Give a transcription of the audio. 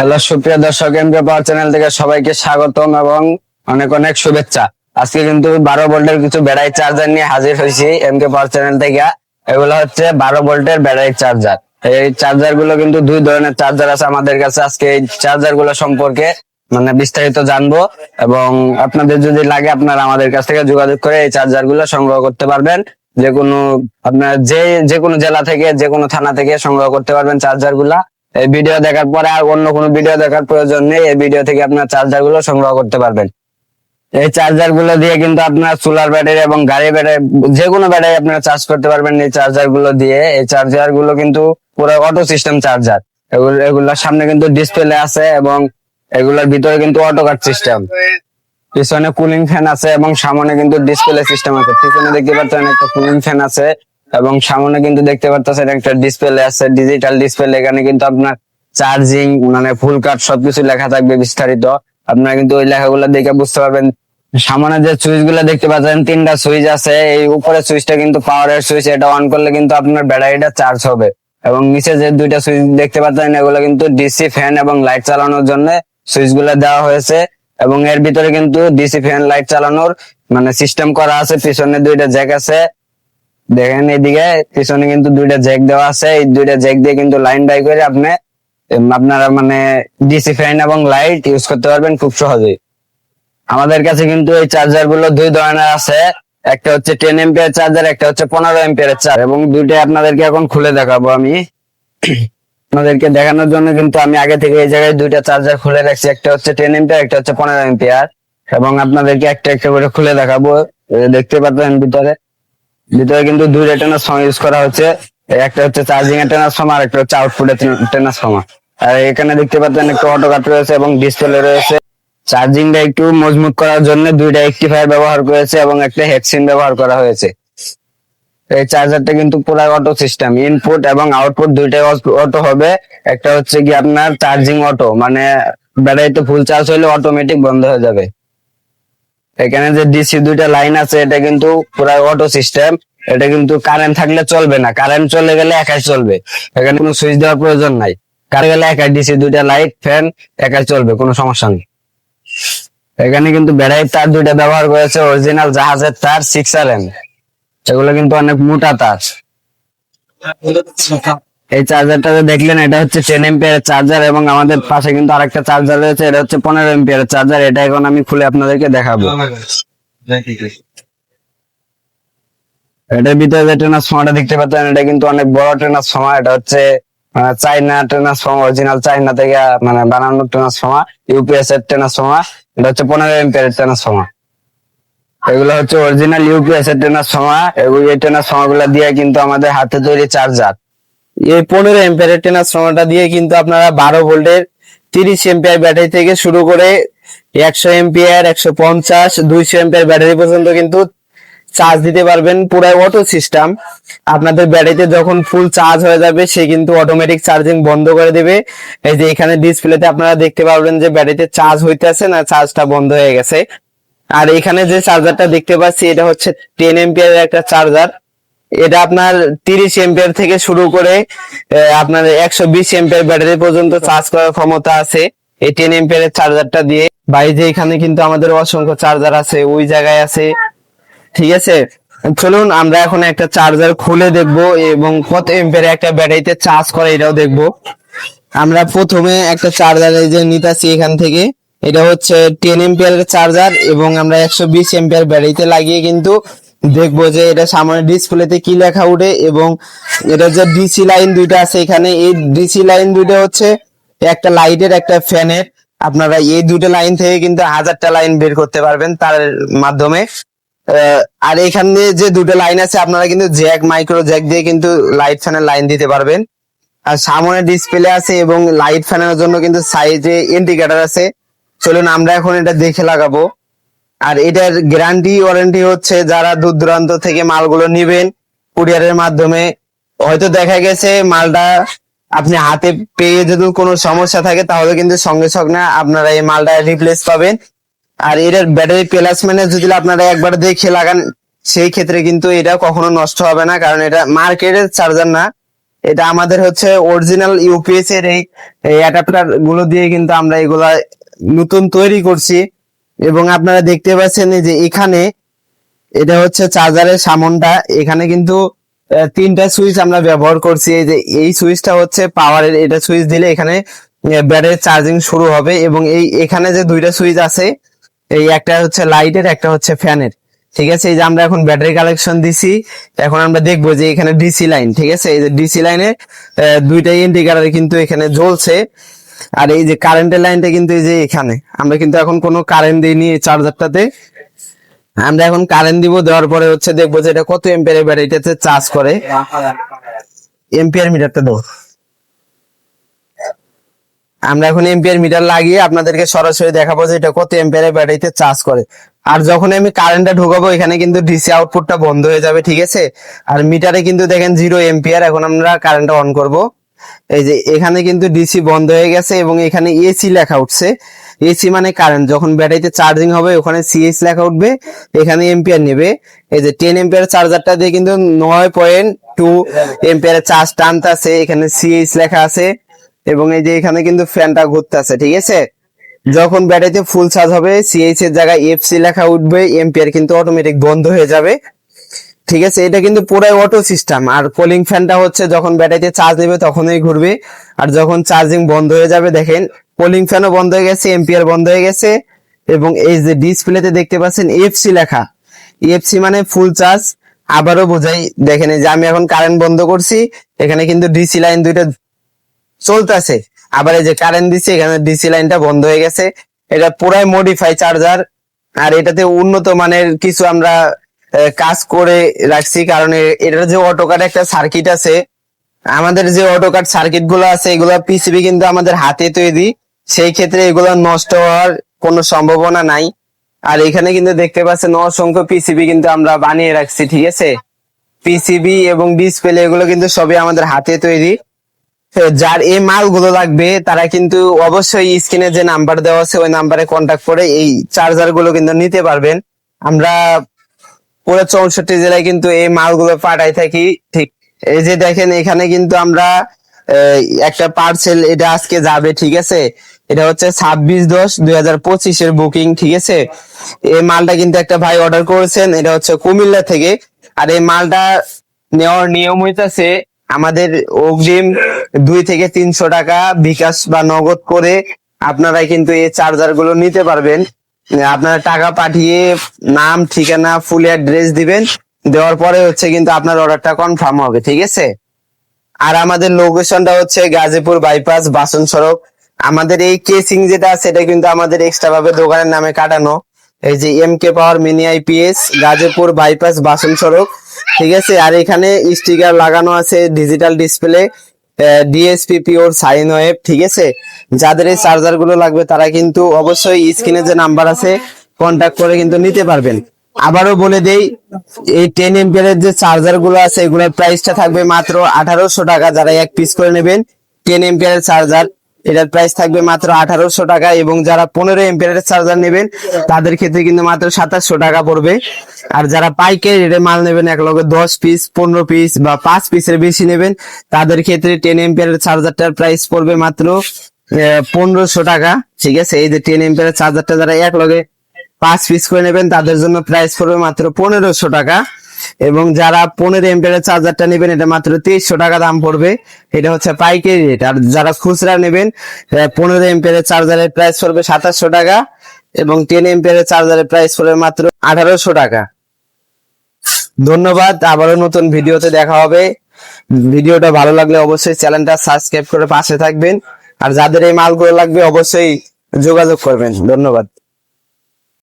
Hello, সুপ্রিয় দর্শক এমকে পাওয়ার channel থেকে সবাইকে স্বাগতম এবং অনেক অনেক শুভেচ্ছা। আজকে কিন্তু বারো ভোল্টের কিছু ব্যাটারি চার্জার নিয়ে হাজির হয়েছি এমকে পাওয়ার চ্যানেল থেকে। এগুলো হচ্ছে বারো ভোল্টের ব্যাটারি চার্জার এই চার্জারগুলো কিন্তু দুই ধরনের চার্জার আছে আমাদের কাছে। আজকে এই চার্জারগুলো সম্পর্কে মানে বিস্তারিত জানব এবং আপনাদের যদি লাগে আপনারা আমাদের কাছ থেকে যোগাযোগ করে এই চার্জারগুলো সংগ্রহ করতে পারবেন। যে কোনো আপনার যে যে কোনো জেলা থেকে যে কোনো থানা থেকে সংগ্রহ করতে পারবেন চার্জারগুলা। এই ভিডিও দেখার পরে আর অন্য কোনো ভিডিও দেখার প্রয়োজন নেই। এই ভিডিও থেকে আপনার চার্জারগুলো সংগ্রহ করতে পারবেন। এই চার্জারগুলো দিয়ে কিন্তু আপনার সোলার ব্যাটারি এবং গাড়ি ব্যাটারি যে কোনো ব্যাটারি আপনারা চার্জ করতে পারবেন এই চার্জারগুলো দিয়ে। এই চার্জারগুলো কিন্তু পুরো অটো সিস্টেম চার্জার এগুলো, এগুলোর সামনে কিন্তু ডিসপ্লে আছে এবং এগুলোর ভিতরে কিন্তু অটো কাট সিস্টেম পিছনে কুলিং ফ্যান আছে এবং সামনে কিন্তু ডিসপ্লে সিস্টেম আছে। পিছনে দেখতে পাচ্ছেন একটা কুলিং ফ্যান আছে। এবং সামনে কিন্তু দেখতে পাচ্ছেন একটা ডিসপ্লে আছে ডিজিটাল ডিসপ্লে এখানে কিন্তু আপনার চার্জিং মানে ফুল কাট সবকিছু লেখা থাকবে বিস্তারিত। আপনারা কিন্তু ওই লেখাগুলো দেখে বুঝতে পারবেন। সামনে যে সুইচগুলো দেখতে পাচ্ছেন, তিনটা সুইচ আছে। এই উপরে সুইচটা কিন্তু পাওয়ারের সুইচ, এটা অন করলে কিন্তু আপনার ব্যাটারিটা চার্জ হবে। এবং নিচে যে দুইটা সুইচ দেখতে পাচ্ছেন, এগুলো কিন্তু ডিসি ফ্যান এবং লাইট চালানোর জন্য সুইচগুলো দেওয়া হয়েছে। এবং এর ভিতরে কিন্তু ডিসি ফ্যান লাইট চালানোর মানে সিস্টেম করা আছে। পিছনে দুইটা জ্যাক আছে। দেখেন এদিকে, পিছনে কিন্তু দুইটা জ্যাক দেওয়া আছে। এই দুইটা জ্যাক দিয়ে কিন্তু লাইন বাই করে আপনি আপনারা মানে ডিসি ফ্যান এবং লাইট ইউজ করতে পারবেন খুব সহজেই। আমাদের কাছে কিন্তু এই চার্জারগুলো দুই ধরনের আছে। একটা হচ্ছে টেন এম্পিয়ার চার্জার একটা হচ্ছে পনেরো এম্পিয়ার চার্জার এবং দুইটাই আপনাদেরকে এখন খুলে দেখাবো আমি। আপনাদেরকে দেখানোর জন্য কিন্তু আমি আগে থেকে এই জায়গায় দুইটা চার্জার খুলে রাখছি। একটা হচ্ছে টেন এম্পিয়ার একটা হচ্ছে পনেরো এম্পিয়ার এবং আপনাদেরকে একটা একটা করে খুলে দেখাবো। দেখতে পাচ্ছেন ভিতরে? ভিতরে কিন্তু দুইটা ট্রান্সফর্মার ইউজ করা হচ্ছে। একটা হচ্ছে চার্জিং এর ট্রান্সফর্মার আর একটা হচ্ছে আউটপুট আউটপুটের ট্রান্সফর্মার আর এখানে দেখতে পাচ্ছেন একটা অটো কাট রয়েছে এবং ডিসপ্লে রয়েছে। চার্জিংটা একটু মজবুত করার জন্য দুইটা একটিফায়ার ব্যবহার করেছে এবং একটা হেডসিন ব্যবহার করা হয়েছে। এই চার্জারটা কিন্তু পুরো অটো সিস্টেম ইনপুট এবং আউটপুট দুইটাই অটো হবে। একটা হচ্ছে কি আপনার চার্জিং অটো মানে ব্যাটারিতে ফুল চার্জ হলে অটোমেটিক বন্ধ হয়ে যাবে। এখানে যে ডিসি দুইটা লাইন আছে, এটা কিন্তু পুরো অটো সিস্টেম এটা কিন্তু কারেন্ট থাকলে চলবে না। কারেন্ট চলে গেলে একাই চলবে। এখানে কোনো সুইচ দেওয়ার প্রয়োজন নাই। কারেন্ট গেলে একাই ডিসি দুইটা লাইট ফ্যান একাই চলবে, কোনো সমস্যা নেই। এখানে কিন্তু ব্যাটারির তার দুইটা ব্যবহার করেছে অরিজিনাল জাহাজের তার সিক্স আর এম এগুলো কিন্তু অনেক মোটা তার। এই চার্জারটা যে দেখলেন এটা হচ্ছে টেন এম্পিয়ার চার্জার এবং আমাদের পাশে কিন্তু আরেকটা চার্জার রয়েছে এটা হচ্ছে পনেরো এম্পিয়ার চার্জার এটা এখন আমি খুলে আপনাদেরকে দেখাবো। এটার ভিতরে যে ট্রান্সফর্মারটা দেখতে পাচ্ছেন এটা কিন্তু অনেক বড় ট্রান্সফর্মার এটা হচ্ছে চাইনা ট্রান্সফর্মার অরিজিনাল চাইনা থেকে মানে বানানো ট্রান্সফর্মার ইউপিএস এর ট্রান্সফর্মার এটা হচ্ছে পনেরো এম্পিয়ার ট্রান্সফর্মার এগুলো হচ্ছে অরিজিনাল ইউপিএস এর ট্রান্সফর্মার এগুলো এই ট্রান্সফর্মারগুলো দিয়ে কিন্তু আমাদের হাতে তৈরি চার্জার এই পনেরো এম্পিয়ারের ট্রান্সফর্মারটা দিয়ে কিন্তু আপনারা বারো ভোল্টের তিরিশ এম্পিয়ার ব্যাটারি থেকে শুরু করে একশো এম্পিয়ার একশো পঞ্চাশ, দুইশো এম্পিয়ার ব্যাটারি পর্যন্ত কিন্তু চার্জ দিতে পারবেন পুরাই অটো সিস্টেম আপনাদের ব্যাটারিতে যখন ফুল চার্জ হয়ে যাবে, সে কিন্তু অটোমেটিক চার্জিং বন্ধ করে দেবে। এই যে এখানে ডিসপ্লেতে আপনারা দেখতে পারবেন যে ব্যাটারিতে চার্জ হইতেছে না চার্জটা বন্ধ হয়ে গেছে। আর এখানে যে চার্জারটা দেখতে পাচ্ছি, এটা হচ্ছে টেন এম্পিয়ারের একটা চার্জার এটা আপনার তিরিশ এম্পিয়ার থেকে শুরু করে আপনার একশো বিশ এম্পিয়ার ব্যাটারি পর্যন্ত চার্জ করার ক্ষমতা আছে। এই টেন এম্পিয়ারের চার্জারটা দিয়ে। বাইরে এখানে কিন্তু আমাদের অসংখ্য চার্জার আছে, ওই জায়গায় আছে। ঠিক আছে? চলুন, আমরা এখন একটা চার্জার খুলে দেখব এবং কত এম্পিয়ার একটা ব্যাটারিতে চার্জ করে এটাও দেখব। আমরা প্রথমে একটা চার্জার এই যে নিতাছি এখান থেকে। এটা হচ্ছে টেন এম্পিয়ারের চার্জার এবং আমরা একশো বিশ এম্পিয়ার ব্যাটারিতে লাগিয়ে কিন্তু দেখব যে এটা সামনে ডিসপ্লেতে কি লেখা উঠে এবং এটা যে ডিসি লাইন দুইটা আছে এখানে, এই ডিসি লাইন দুইটা হচ্ছে একটা লাইটের একটা ফ্যানের আপনারা এই দুটো লাইন থেকে কিন্তু হাজারটা লাইন বের করতে পারবেন তার মাধ্যমে। আর এখানে যে দুটো লাইন আছে, আপনারা কিন্তু জ্যাক মাইক্রো জ্যাক দিয়ে কিন্তু লাইট ফ্যানের লাইন দিতে পারবেন। আর সামনে ডিসপ্লে আছে এবং লাইট ফ্যানের জন্য কিন্তু সাইডে ইন্ডিকেটর আছে। চলুন আমরা এখন এটা দেখে লাগাবো। আর এটার গ্যারান্টি ওয়ারেন্টি হচ্ছে যারা দূর দূরান্ত থেকে মালগুলো নিবেন কুরিয়ারের মাধ্যমে। হয়তো দেখা গেছে মালটা আপনি হাতে পেয়ে যদি কোনো সমস্যা থাকে, তাহলে কিন্তু সঙ্গে সঙ্গে আপনারা এই মালটা রিপ্লেস পাবেন। আর এটার ব্যাটারি প্লেসমেন্টে যদি আপনারা একবার দেখে লাগান, সেই ক্ষেত্রে কিন্তু এটা কখনো নষ্ট হবে না, কারণ এটা মার্কেটের চার্জার না। এটা আমাদের হচ্ছে অরিজিনাল ইউপিএস এর এই অ্যাডাপ্টারগুলো দিয়ে কিন্তু আমরা এগুলা নতুন তৈরি করছি। এবং আপনারা দেখতে পাচ্ছেন যে এখানে এটা হচ্ছে চার্জারের সামনটা। এখানে কিন্তু তিনটা সুইচ আমরা ব্যবহার করছি। এই যে এই সুইচটা হচ্ছে পাওয়ারের, এটা সুইচ দিলে এখানে ব্যাটারি চার্জিং শুরু হবে এবং এই এখানে যে দুইটা সুইচ আছে, এই একটা হচ্ছে লাইটের, একটা হচ্ছে ফ্যানের। ঠিক আছে? এই যে আমরা এখন ব্যাটারি কালেকশন দিছি। এখন আমরা দেখব যে এখানে ডিসি লাইন, ঠিক আছে? এই যে ডিসি লাইনে দুইটা ইন্ডিকেটার কিন্তু এখানে জ্বলছে। আর এই যে কারেন্টের লাইনটা কিন্তু এই যে এখানে, আমরা কিন্তু এখন কোনো কারেন্ট দিইনি এই চার্জারটাতে আমরা এখন কারেন্ট দিব, দেওয়ার পরে হচ্ছে দেখব যে এটা কত এম্পিয়ার ব্যাটারিটাতে চার্জ করে। এম্পিয়ার মিটারটা দেবো। আমরা এখন এম্পিয়ার মিটার লাগিয়ে আপনাদেরকে সরাসরি দেখাবো যে এটা কত এম্পিয়ার ব্যাটারিতে চার্জ করে। আর যখন আমি কারেন্টটা ঢুকাবো, এখানে কিন্তু ডিসি আউটপুটটা বন্ধ হয়ে যাবে, ঠিক আছে? আর মিটারে কিন্তু দেখেন জিরো এম্পিয়ার এখন আমরা কারেন্টটা অন করব। এই যে এখানে কিন্তু ডিসি বন্ধ হয়ে গেছে এবং এখানে এসি লেখা উঠছে। এসি মানে কারেন্ট যখন ব্যাটারিতে চার্জিং হবে, ওখানে সিএস লেখা উঠবে, এখানে এম্পিয়ার নেবে। এই যে টেন এম্পিয়ার চার্জারটা দিয়ে কিন্তু নয় পয়েন্ট টু এম্পিয়ারের চার্জ টানতেছে, এখানে সিএস লেখা আছে। এবং এই যে এখানে কিন্তু ফ্যানটা ঘুরতেছে, ঠিক আছে? যখন ব্যাটারিতে ফুল চার্জ হবে সিএইচ এর জায়গায় এফসি লেখা উঠবে এম্পিয়ার কিন্তু অটোমেটিক বন্ধ হয়ে যাবে। ঠিক আছে, এটা কিন্তু পুরাই অটো সিস্টেম আর কুলিং ফ্যানটা হচ্ছে যখন ব্যাটারিতে চার্জ নেবে তখনই ঘুরবে। আর যখন চার্জিং বন্ধ হয়ে যাবে, দেখেন কুলিং ফ্যানও বন্ধ হয়ে গেছে এম্পিয়ার বন্ধ হয়ে গেছে। এবং এই যে ডিসপ্লেতে দেখতে পাচ্ছেন এফসি লেখা। এফসি মানে ফুল চার্জ আবারও বোঝাই, দেখেন যে আমি এখন কারেন্ট বন্ধ করছি, এখানে কিন্তু ডিসি লাইন দুইটা চলতেছে। আবার এই যে কারেন্ট দিচ্ছে, এখানে ডিসি লাইনটা বন্ধ হয়ে গেছে। এটা পুরাই মডিফাই চার্জার আর এটাতে উন্নত মানের কিছু আমরা কাজ করে রাখছি, কারণ এটার যে অটোকাট একটা সার্কিট আছে, আমাদের যে অটোকাট সার্কিটগুলো আছে, এগুলো পিসিবি কিন্তু আমাদের হাতে তৈরি। সেই ক্ষেত্রে এগুলো নষ্ট হওয়ার কোনো সম্ভাবনা নাই। আর এখানে কিন্তু দেখতে পাচ্ছেন, অসংখ্য পিসিবি কিন্তু আমরা বানিয়ে রাখছি, ঠিক আছে? পিসিবি এবং ডিসপ্লে এগুলো কিন্তু সবই আমাদের হাতে তৈরি। যার এই মালগুলো লাগবে, তারা কিন্তু অবশ্যই স্ক্রিনে যে নাম্বার দেওয়া আছে, ওই নাম্বারে কন্ট্যাক্ট করে এই চার্জারগুলো কিন্তু নিতে পারবেন। আমরা পুরো চৌষট্টি জেলায় কিন্তু এই মালগুলো পাঠাই থাকি, ঠিক। এই যে দেখেন, এখানে কিন্তু আমরা একটা পার্সেল এটা আজকে যাবে, ঠিক আছে? এটা হচ্ছে ছাব্বিশ দশ দুই হাজার পঁচিশের বুকিং ঠিক আছে? এই মালটা কিন্তু একটা ভাই অর্ডার করেছেন, এটা হচ্ছে কুমিল্লা থেকে। আর এই মালটা নেওয়ার নিয়ম হইতেছে, আমাদের অগ্রিম দুই থেকে তিনশো টাকা বিকাশ বা নগদ করে আপনারা কিন্তু এই চার্জারগুলো নিতে পারবেন। আপনারা টাকা পাঠিয়ে নাম, ঠিকানা ফুল অ্যাড্রেস দিবেন। দেওয়ার পরে হচ্ছে কিন্তু আপনার অর্ডারটা কনফার্ম হবে, ঠিক আছে? আর আমাদের লোকেশনটা হচ্ছে গাজীপুর বাইপাস বাসন সড়ক। আমাদের এই কেসিং যেটা আছে, এটা কিন্তু আমাদের এক্সট্রা ভাবে দোকানের নামে কাটানো। এই যে M K power mini IPS Gazipur bypass Basan সড়ক, ঠিক আছে? আর এখানে স্টিকার লাগানো আছে digital display DSP pure sine wave ঠিক আছে? যাদের এই চার্জারগুলো লাগবে, তারা কিন্তু অবশ্যই স্ক্রিনে যে নাম্বার আছে কন্ট্যাক্ট করে কিন্তু নিতে পারবেন। আবারও বলে দেই, এই টেন এম্পিয়ারের যে চার্জারগুলো আছে, এগুলোর প্রাইসটা থাকবে মাত্র আঠারোশো টাকা। যারা এক পিস করে নেবেন টেন এম্পিয়ারের চার্জার এটার প্রাইস থাকবে মাত্র আঠারোশো টাকা এবং যারা পনেরো এম্পিয়ারের চার্জার নেবেন, তাদের ক্ষেত্রে কিন্তু মাত্র সাতাশশো টাকা পড়বে। আর যারা পাইকারি রেটে মাল নেবেন, এক লগে দশ পিস পনেরো পিস বা পাঁচ পিসের বেশি নেবেন, তাদের ক্ষেত্রে টেন এম্পিয়ারের চার্জারটার প্রাইস পড়বে মাত্র পনেরোশো টাকা। ঠিক আছে? এই যে টেন এম্পিয়ারের চার্জারটা যারা এক লগে পাঁচ পিস করে নেবেন, তাদের জন্য প্রাইস পড়বে মাত্র পনেরোশো টাকা। এবং যারা পনেরো এম্পিয়ারের চার্জারটা নেবেন, এটা মাত্র তেইশশো টাকা দাম পড়বে। এটা হচ্ছে পাইকারি রেট আর যারা খুচরা নেবেন পনেরো এম্পিয়ারের চার্জারের প্রাইস পড়বে সাতাশশো টাকা এবং টেন এম্পিয়ারের চার্জারের প্রাইস পড়বে মাত্র আঠারোশো টাকা। ধন্যবাদ। আবারও নতুন ভিডিওতে দেখা হবে। ভিডিওটা ভালো লাগলে অবশ্যই চ্যানেলটা সাবস্ক্রাইব করে পাশে থাকবেন। আর যাদের এই মালগুলো লাগবে, অবশ্যই যোগাযোগ করবেন। ধন্যবাদ।